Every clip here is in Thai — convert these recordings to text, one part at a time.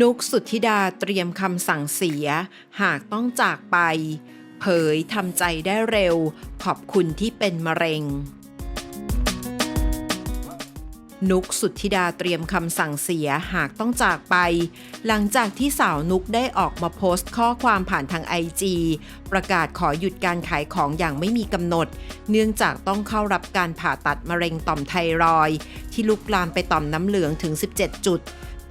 นุกสุทธิดาเตรียมคำสั่งเสีย หากต้องจากไป เผยทำใจได้เร็ว ขอบคุณที่เป็นมะเร็ง นุกสุทธิดาเตรียมคำสั่งเสียหากต้องจากไป หลังจากที่สาวนุกได้ออกมาโพสต์ข้อความผ่านทางไอจีประกาศขอหยุดการขายของอย่างไม่มีกำหนด เนื่องจากต้องเข้ารับการผ่าตัดมะเร็งต่อมไทรอยที่ลุกลามไปต่อมน้ำเหลืองถึง 17 จุด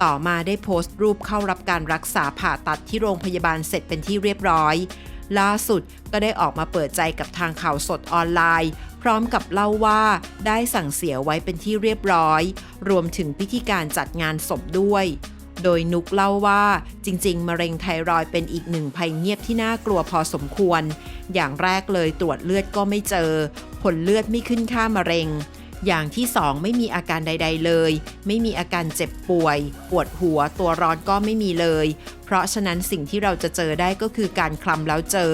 ต่อมาได้โพสต์รูปเข้ารับการรักษาผ่าตัดที่โรงพยาบาลเสร็จเป็นที่เรียบร้อย ล่าสุดก็ได้ออกมาเปิดใจกับทางข่าวสดออนไลน์ พร้อมกับเล่าว่าได้สั่งเสียไว้เป็นที่เรียบร้อย รวมถึงพิธีการจัดงานศพด้วยโดยนุกเล่าว่าจริง ๆ มะเร็งไทรอยด์เป็นอีกหนึ่งภัยเงียบที่น่ากลัวพอสมควร อย่างแรกเลยตรวจเลือดก็ไม่เจอ ผลเลือดไม่ขึ้นค่ามะเร็ง อย่างที่สองไม่มีอาการใด ๆ เลย ไม่มีอาการเจ็บป่วย ปวดหัว ตัวร้อนก็ไม่มีเลย เพราะฉะนั้นสิ่งที่เราจะเจอได้ก็คือการคลำแล้วเจอ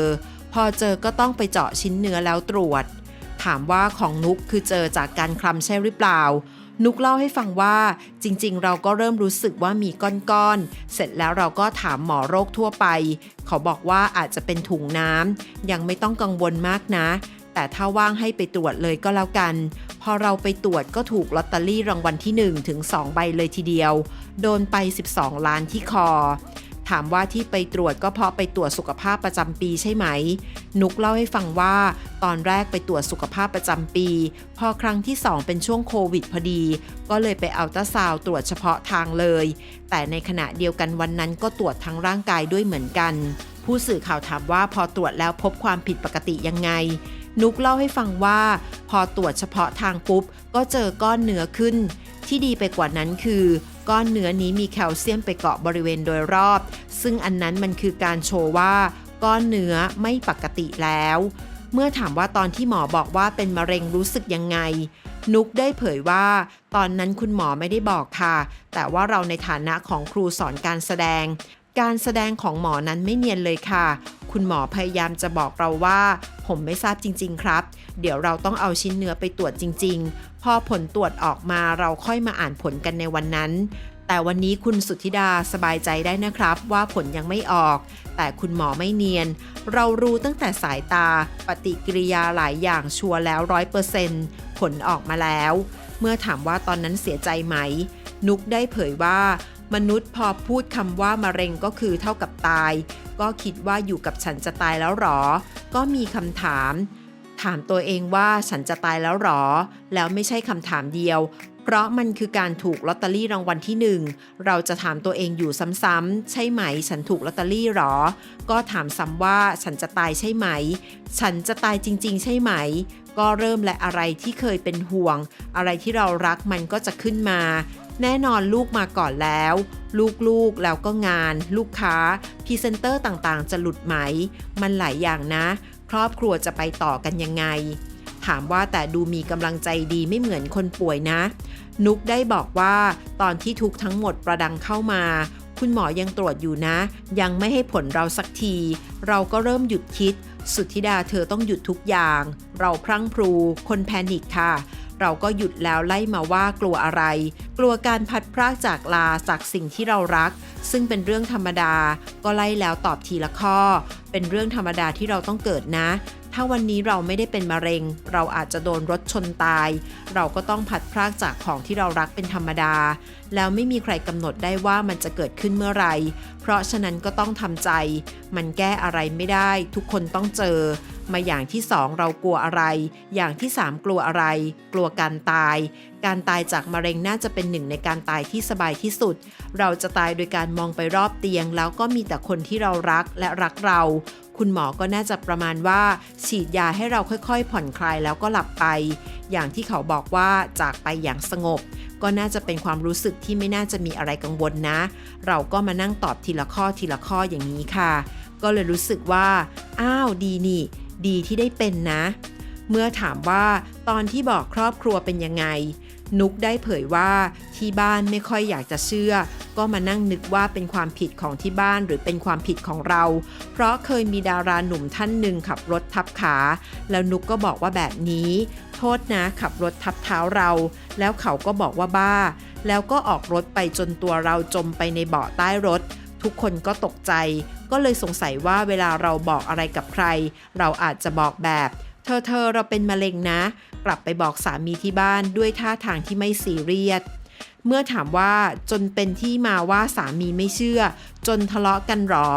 พอเจอก็ต้องไปเจาะชิ้นเนื้อแล้วตรวจ ถามว่าของนุกคือเจอจากการคลำใช่หรือเปล่า นุกเล่าให้ฟังว่าจริงๆ เราก็เริ่มรู้สึกว่ามีก้อนๆ เสร็จแล้วเราก็ถามหมอโรคทั่วไป เขาบอกว่าอาจจะเป็นถุงน้ำยังไม่ต้องกังวลมากนะ แต่ถ้าว่างให้ไปตรวจเลยก็แล้วกัน พอเราไปตรวจก็ถูกลอตเตอรี่รางวัลที่ 1 ถึง 2 ใบเลยทีเดียว โดนไป 12 ล้านที่คอ ถามว่าที่ไปตรวจก็เพราะไปตรวจสุขภาพประจำปีใช่ไหม นุกเล่าให้ฟังว่าตอนแรกไปตรวจสุขภาพประจำปี พอครั้งที่ 2 เป็นช่วงโควิดพอดี ก็เลยไปเอาตราซาวตรวจเฉพาะทางเลย แต่ในขณะเดียวกันวันนั้นก็ตรวจทั้งร่างกายด้วยเหมือนกัน ผู้สื่อข่าวถามว่าพอตรวจแล้วพบความผิดปกติยังไง นุกเล่าให้ฟังว่า พอตรวจเฉพาะทางปุ๊บ ก็เจอก้อนเนื้อขึ้น ที่ดีไปกว่านั้นคือ ก้อนเนื้อนี้มีแคลเซียมไปเกาะบริเวณโดยรอบ ซึ่งอันนั้นมันคือการโชว์ว่า ก้อนเนื้อไม่ปกติแล้ว เมื่อถามว่าตอนที่หมอบอกว่าเป็นมะเร็งรู้สึกยังไง นุกได้เผยว่า ตอนนั้นคุณหมอไม่ได้บอกค่ะ แต่ว่าเราในฐานะของครูสอนการแสดง การแสดงของหมอนั้นไม่เนียนเลยค่ะ คุณหมอพยายามจะบอกเราว่า ผมไม่ทราบจริง ๆ ครับ เดี๋ยวเราต้องเอาชิ้นเนื้อไปตรวจจริง ๆ พอผลตรวจออกมาเราค่อยมาอ่านผลกันในวันนั้น แต่วันนี้คุณสุทธิดาสบายใจได้นะครับ ว่าผลยังไม่ออก แต่คุณหมอไม่เนียน เรารู้ตั้งแต่สายตา ปฏิกิริยาหลายอย่างชัวร์แล้วร้อยเปอร์เซนต์ผลออกมาแล้ว เมื่อถามว่าตอนนั้นเสียใจไหม นุกได้เผยว่า มนุษย์พอพูดคำว่ามะเร็งก็คือเท่ากับตาย ก็คิดว่าอยู่กับฉันจะตายแล้วหรอ ก็มีคำถาม ถามตัวเองว่าฉันจะตายแล้วหรอ แล้วไม่ใช่คำถามเดียว เพราะมันคือการถูกลอตเตอรี่รางวัลที่หนึ่งเราจะถามตัวเองอยู่ซ้ำๆใช่ไหม ฉันถูกลอตเตอรี่หรอ ก็ถามซ้ำว่าฉันจะตายใช่ไหม ฉันจะตายจริง ๆ ใช่ไหม ก็เริ่มและอะไรที่เคยเป็นห่วง อะไรที่เรารักมันก็จะขึ้นมา แน่นอนลูกมาก่อนแล้ว ลูกๆแล้วก็งาน ลูกค้าพรีเซนเตอร์ต่างๆ จะหลุดไหม มันหลายอย่างนะ ครอบครัวจะไปต่อกันยังไง ถามว่าแต่ดูมีกำลังใจดีไม่เหมือนคนป่วยนะ นุกได้บอกว่าตอนที่ทุกทั้งหมดประดังเข้ามาคุณหมอยังตรวจอยู่นะ ยังไม่ให้ผลเราสักที เราก็เริ่มหยุดคิด สุทธิดาเธอต้องหยุดทุกอย่าง เราพรั่งพรู คนแพนิคค่ะ เราก็หยุดแล้วไล่มาว่ากลัวอะไร กลัวการพัดพรากจากลาจากสิ่งที่เรารัก ซึ่งเป็นเรื่องธรรมดา ก็ไล่แล้วตอบทีละข้อ เป็นเรื่องธรรมดาที่เราต้องเกิดนะ ถ้าวันนี้เราไม่ได้เป็นมะเร็ง เราอาจจะโดนรถชนตาย เราก็ต้องผัดพรากจากของที่เรารักเป็นธรรมดา แล้วไม่มีใครกำหนดได้ว่ามันจะเกิดขึ้นเมื่อไหร่เพราะฉะนั้นก็ต้องทำใจ มันแก้อะไรไม่ได้ ทุกคนต้องเจอ มาอย่างที่สองเรากลัวอะไร อย่างที่สามกลัวอะไร กลัวการตาย การตายจากมะเร็งน่าจะเป็นหนึ่งในการตายที่สบายที่สุด เราจะตายโดยการมองไปรอบเตียง แล้วก็มีแต่คนที่เรารักและรักเรา คุณหมอก็น่าจะประมาณว่า ฉีดยาให้เราค่อยๆ ผ่อนคลายแล้วก็หลับไป อย่างที่เขาบอกว่าจากไปอย่างสงบ ก็น่าจะเป็นความรู้สึกที่ไม่น่าจะมีอะไรกังวลนะ เราก็มานั่งตอบทีละข้อทีละข้ออย่างนี้ค่ะ ก็เลยรู้สึกว่า อ้าวดีนี่ ดีที่ได้เป็นนะ เมื่อถามว่าตอนที่บอกครอบครัวเป็นยังไง นุกได้เผยว่าที่บ้านไม่ค่อยอยากจะเชื่อ ก็มานั่งนึกว่าเป็นความผิดของที่บ้านหรือเป็นความผิดของเรา เพราะเคยมีดาราหนุ่มท่านหนึ่งขับรถทับขา แล้วนุกก็บอกว่าแบบนี้ โทษนะขับรถทับเท้าเรา แล้วเขาก็บอกว่าบ้า แล้วก็ออกรถไปจนตัวเราจมไปในเบาะใต้รถ ทุกคนก็ตกใจ ก็เลยสงสัยว่าเวลาเราบอกอะไรกับใคร เราอาจจะบอกแบบ เธอเธอเราเป็นมะเร็งนะ กลับไปบอกสามีที่บ้านด้วยท่าทางที่ไม่ซีเรียสเมื่อถามว่าจนเป็นที่มาว่าสามีไม่เชื่อ จนทะเลาะกันหรอ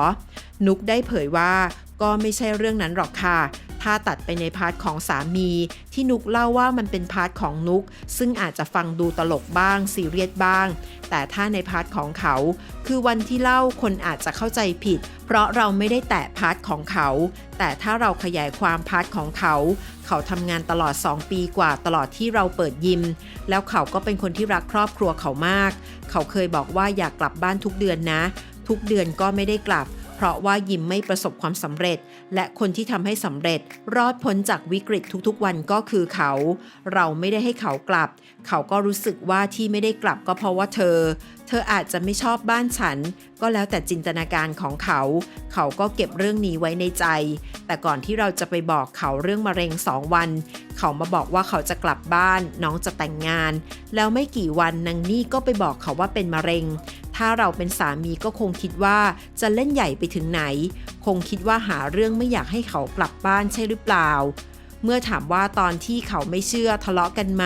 นุกได้เผยว่าก็ไม่ใช่เรื่องนั้นหรอกค่ะ ถ้าตัดไปในพาร์ทของสามี ที่นุกเล่าว่ามันเป็นพาร์ทของนุก ซึ่งอาจจะฟังดูตลกบ้างซีเรียสบ้าง แต่ถ้าในพาร์ทของเขา คือวันที่เล่าคนอาจจะเข้าใจผิด เพราะเราไม่ได้แตะพาร์ทของเขา แต่ถ้าเราขยายความพาร์ทของเขา เขาทำงานตลอด 2 ปีกว่าตลอดที่เราเปิดยิม แล้วเขาก็เป็นคนที่รักครอบครัวเขามาก เขาเคยบอกว่าอยากกลับบ้านทุกเดือนนะ ทุกเดือนก็ไม่ได้กลับ เพราะว่ายิมไม่ประสบความสำเร็จ และคนที่ทำให้สำเร็จ รอดพ้นจากวิกฤตทุกๆวันก็คือเขา เราไม่ได้ให้เขากลับ เขาก็รู้สึกว่าที่ไม่ได้กลับก็เพราะว่าเธอ เธออาจจะไม่ชอบบ้านฉัน ก็แล้วแต่จินตนาการของเขา เขาก็เก็บเรื่องนี้ไว้ในใจ แต่ก่อนที่เราจะไปบอกเขาเรื่องมะเร็งสองวัน เขามาบอกว่าเขาจะกลับบ้าน น้องจะแต่งงาน แล้วไม่กี่วันนางนี่ก็ไปบอกเขาว่าเป็นมะเร็ง ถ้าเราเป็นสามีก็คงคิดว่าจะเล่นใหญ่ไปถึงไหน คงคิดว่าหาเรื่องไม่อยากให้เขากลับบ้านใช่หรือเปล่า เมื่อถามว่าตอนที่เขาไม่เชื่อทะเลาะกันไหม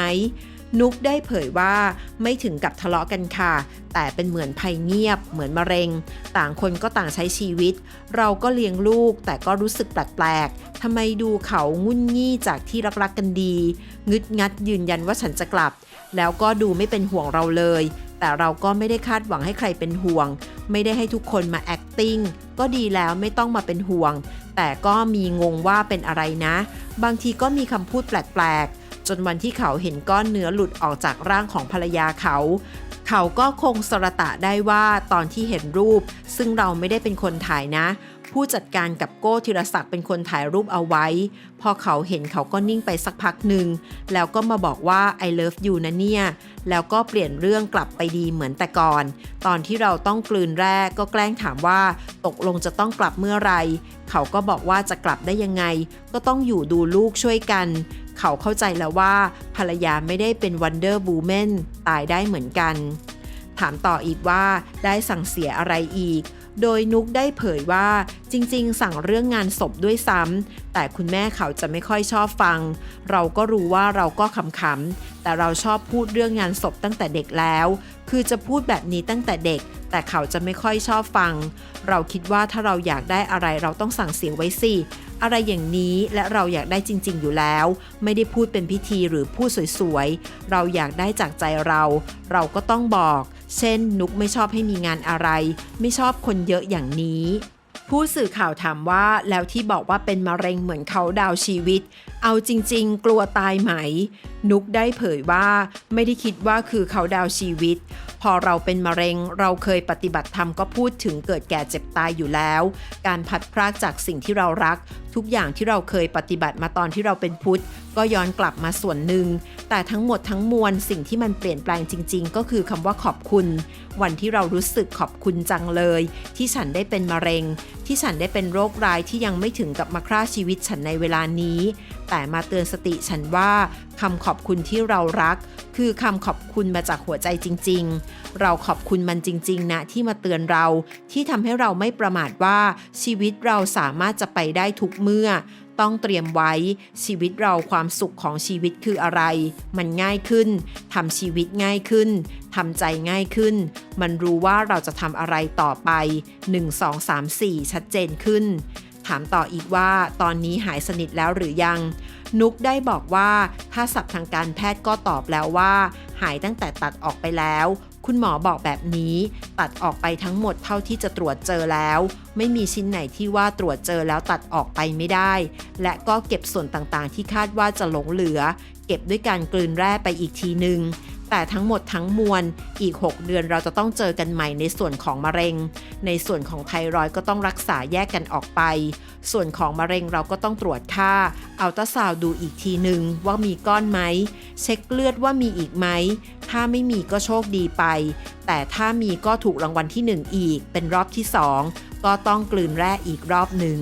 นุกได้เผยว่าไม่ถึงกับทะเลาะกันค่ะ แต่เป็นเหมือนภัยเงียบ เหมือนมะเร็ง ต่างคนก็ต่างใช้ชีวิต เราก็เลี้ยงลูกแต่ก็รู้สึกแปลกๆทำไมดูเขางุ่นงี้จากที่รักๆกันดี งึดงัดยืนยันว่าฉันจะกลับ แล้วก็ดูไม่เป็นห่วงเราเลย แต่เราก็ไม่ได้คาดหวังให้ใครเป็นห่วง ไม่ได้ให้ทุกคนมา acting ก็ดีแล้วไม่ต้องมาเป็นห่วง แต่ก็มีงงว่าเป็นอะไรนะ บางทีก็มีคำพูดแปลกๆ จนวันที่เขาเห็นก้อนเนื้อหลุดออกจากร่างของภรรยาเขา เขาก็คงสรตะได้ว่าตอนที่เห็นรูป ซึ่งเราไม่ได้เป็นคนถ่ายนะ ผู้จัดการกับโก้ธีรศักดิ์เป็นคนถ่ายรูปเอาไว้ พอเขาเห็นเขาก็นิ่งไปสักพักหนึ่ง แล้วก็มาบอกว่า I love you นะเนี่ย แล้วก็เปลี่ยนเรื่องกลับไปดีเหมือนแต่ก่อน ตอนที่เราต้องกลืนแรกก็แกล้งถามว่า ตกลงจะต้องกลับเมื่อไร เขาก็บอกว่าจะกลับได้ยังไง ก็ต้องอยู่ดูลูกช่วยกัน เขาเข้าใจแล้วว่าภรรยาไม่ได้เป็นวันเดอร์บูแมนตายได้เหมือนกัน ถามต่ออีกว่าได้สั่งเสียอะไรอีก โดยนุกได้เผยว่าจริงๆ สั่งเรื่องงานศพด้วยซ้ำแต่คุณแม่เขาจะไม่ค่อยชอบฟัง เราก็รู้ว่าเราก็ขำๆแต่เราชอบพูดเรื่องงานศพตั้งแต่เด็กแล้ว คือจะพูดแบบนี้ตั้งแต่เด็กแต่เขาจะไม่ค่อยชอบฟัง เราคิดว่าถ้าเราอยากได้อะไรเราต้องสั่งเสียไว้สิ อะไรอย่างนี้และเราอยากได้จริง ๆ อยู่แล้ว ไม่ได้พูดเป็นพิธีหรือพูดสวยๆ เราอยากได้จากใจเรา เราก็ต้องบอก เช่น นุกไม่ชอบให้มีงานอะไร ไม่ชอบคนเยอะอย่างนี้ ผู้สื่อข่าวถามว่าแล้วที่บอกว่าเป็นมะเร็งเหมือนเขาดาวชีวิต เอาจริง ๆ กลัวตายไหม นุกได้เผยว่าไม่ได้คิดว่าคือเขาดาวชีวิตพอเราเป็นมะเร็งเราเคยปฏิบัติธรรมก็พูดถึงเกิดแก่เจ็บตายอยู่แล้ว การพัดพรากจากสิ่งที่เรารักทุกอย่างที่เราเคยปฏิบัติมาตอนที่เราเป็นพุทธ ก็ย้อนกลับมาส่วนหนึ่ง แต่ทั้งหมดทั้งมวลสิ่งที่มันเปลี่ยนแปลงจริง ๆ ก็คือคำว่าขอบคุณ วันที่เรารู้สึกขอบคุณจังเลย ที่ฉันได้เป็นมะเร็ง ที่ฉันได้เป็นโรคร้ายที่ยังไม่ถึงกับมาฆ่าชีวิตฉันในเวลานี้ แต่มาเตือนสติฉันว่าคำขอบคุณที่เรารัก คือคำขอบคุณมาจากหัวใจจริง ๆ เราขอบคุณมันจริง ๆ นะ ที่มาเตือนเราที่ทำให้เราไม่ประมาทว่าชีวิตเราสามารถจะไปได้ทุกเมื่อ ต้องเตรียมไว้ ชีวิตเราความสุขของชีวิตคืออะไร มันง่ายขึ้นทำชีวิตง่ายขึ้นทำใจง่ายขึ้น มันรู้ว่าเราจะทำอะไรต่อไป 1 2 3 4 ชัดเจนขึ้น ถามต่ออีกว่า ตอนนี้หายสนิทแล้วหรือยัง นุกได้บอกว่าถ้าศัพท์ทางการแพทย์ก็ตอบแล้วว่า หายตั้งแต่ตัดออกไปแล้ว คุณหมอบอกแบบนี้ ตัดออกไปทั้งหมดเท่าที่จะตรวจเจอแล้ว ไม่มีชิ้นไหนที่ว่าตรวจเจอแล้วตัดออกไปไม่ได้ และก็เก็บส่วนต่างๆ ที่คาดว่าจะหลงเหลือ เก็บด้วยการกลืนแร่ไปอีกทีหนึ่ง แต่ทั้งหมดทั้งมวลอีก 6 เดือนเราจะต้องเจอกันใหม่ในส่วนของมะเร็ง ในส่วนของไทรอยก็ต้องรักษาแยกกันออกไป ส่วนของมะเร็งเราก็ต้องตรวจค่าอัลตราซาวด์ดูอีกทีหนึ่งว่ามีก้อนไหม เช็คเลือดว่ามีอีกไหม ถ้าไม่มีก็โชคดีไป แต่ถ้ามีก็ถูกรางวัลที่ 1 อีก เป็นรอบที่ 2 ก็ต้องกลืนแร่อีกรอบหนึ่ง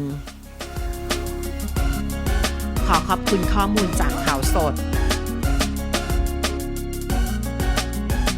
ขอขอบคุณข้อมูลจากข่าวสด